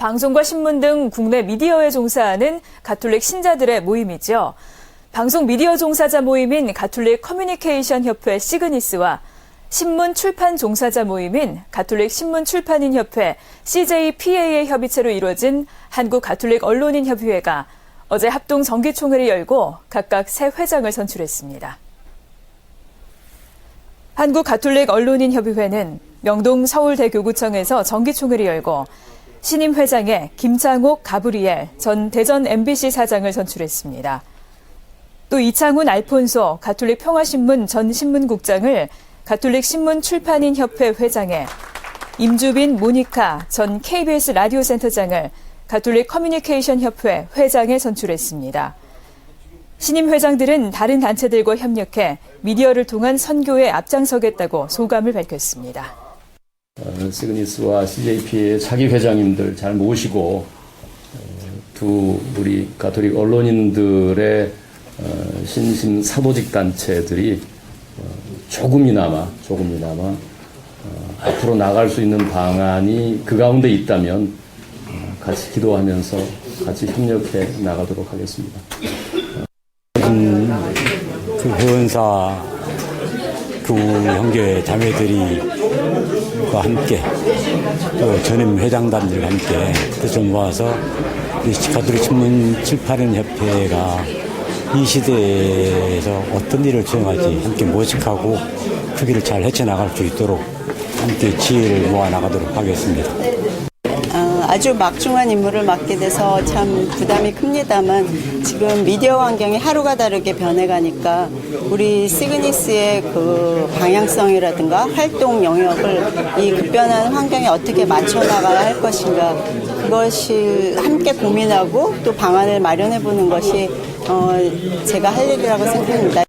방송과 신문 등 국내 미디어에 종사하는 가톨릭 신자들의 모임이죠. 방송 미디어 종사자 모임인 가톨릭 커뮤니케이션 협회 시그니스와 신문 출판 종사자 모임인 가톨릭 신문 출판인 협회 CJPA의 협의체로 이루어진 한국 가톨릭 언론인 협의회가 어제 합동 정기총회를 열고 각각 새 회장을 선출했습니다. 한국 가톨릭 언론인 협의회는 명동 서울대교구청에서 정기총회를 열고 신임 회장에 김창옥 가브리엘 전 대전 MBC 사장을 선출했습니다. 또 이창훈 알폰소 가톨릭 평화신문 전 신문국장을 가톨릭 신문 출판인 협회 회장에 임주빈 모니카 전 KBS 라디오 센터장을 가톨릭 커뮤니케이션 협회 회장에 선출했습니다. 신임 회장들은 다른 단체들과 협력해 미디어를 통한 선교에 앞장서겠다고 소감을 밝혔습니다. 어, 시그니스와 CJP의 차기 회장님들 잘 모시고 어, 두 우리 가톨릭 언론인들의 어, 신심 사도직 단체들이 어, 조금이나마 조금이나마 어, 앞으로 나갈 수 있는 방안이 그 가운데 있다면 어, 같이 기도하면서 같이 협력해 나가도록 하겠습니다. 그 회원사 그 형제 자매들이 과 함께 또 전임 회장단들과 함께 뜻을 모아서 이 가톨릭 신문 출판인 협회가 이 시대에서 어떤 일을 수행할지 함께 모색하고 그 길을 잘 헤쳐나갈 수 있도록 함께 지혜를 모아 나가도록 하겠습니다. 어, 아주 막중한 임무를 맡게 돼서 참 부담이 큽니다만 지금 미디어 환경이 하루가 다르게 변해가니까 우리 시그니스의 그 방향성이라든가 활동 영역을 이 급변하는 환경에 어떻게 맞춰 나가야 할 것인가 그것이 함께 고민하고 또 방안을 마련해 보는 것이 어, 제가 할 일이라고 생각합니다.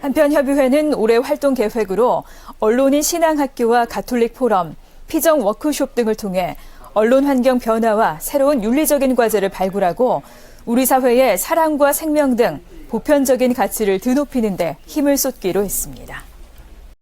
한편 협의회는 올해 활동 계획으로 언론인 신앙학교와 가톨릭 포럼, 피정 워크숍 등을 통해 언론 환경 변화와 새로운 윤리적인 과제를 발굴하고 우리 사회의 사랑과 생명 등 보편적인 가치를 드높이는 데 힘을 쏟기로 했습니다.